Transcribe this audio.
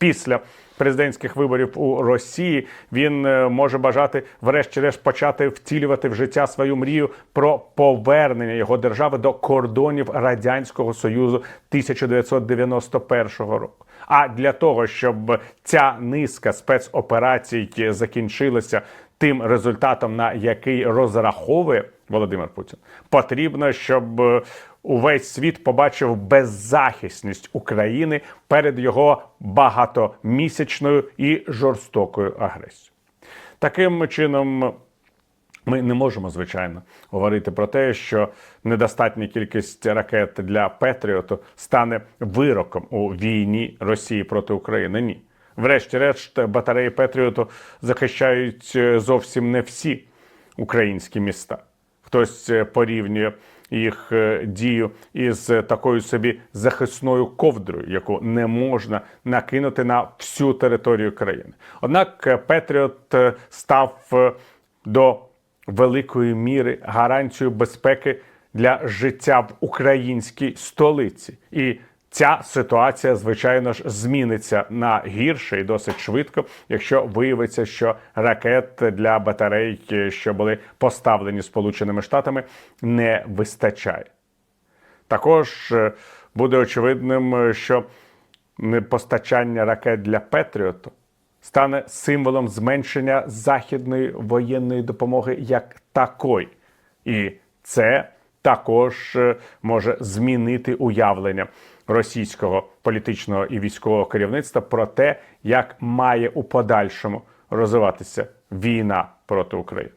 після президентських виборів у Росії він е, може бажати, врешті-решт, почати втілювати в життя свою мрію про повернення його держави до кордонів радянського союзу 1991 року. А для того, щоб ця низка спецоперацій закінчилася тим результатом, на який розраховує Володимир Путін, потрібно, щоб е, увесь світ побачив беззахисність України перед його багатомісячною і жорстокою агресією. Таким чином. Ми не можемо, звичайно, говорити про те, що недостатня кількість ракет для Петріоту стане вироком у війні Росії проти України. Ні. Врешті-решт, батареї Петріоту захищають е, зовсім не всі українські міста. Хтось е, порівнює їх е, дію із такою собі захисною ковдрою, яку не можна накинути на всю територію країни. Однак Петріот став до великої міри гарантією безпеки для життя в українській столиці. І ця ситуація, звичайно ж, зміниться на гірше і досить швидко, якщо виявиться, що ракет для батарей, що були поставлені Сполученими Штатами, не вистачає. Також е, буде очевидним, що непостачання ракет для Петріоту стане символом зменшення західної воєнної допомоги як такої. І це також е, може змінити уявлення російського політичного і військового керівництва про те, як має у подальшому розвиватися війна проти України.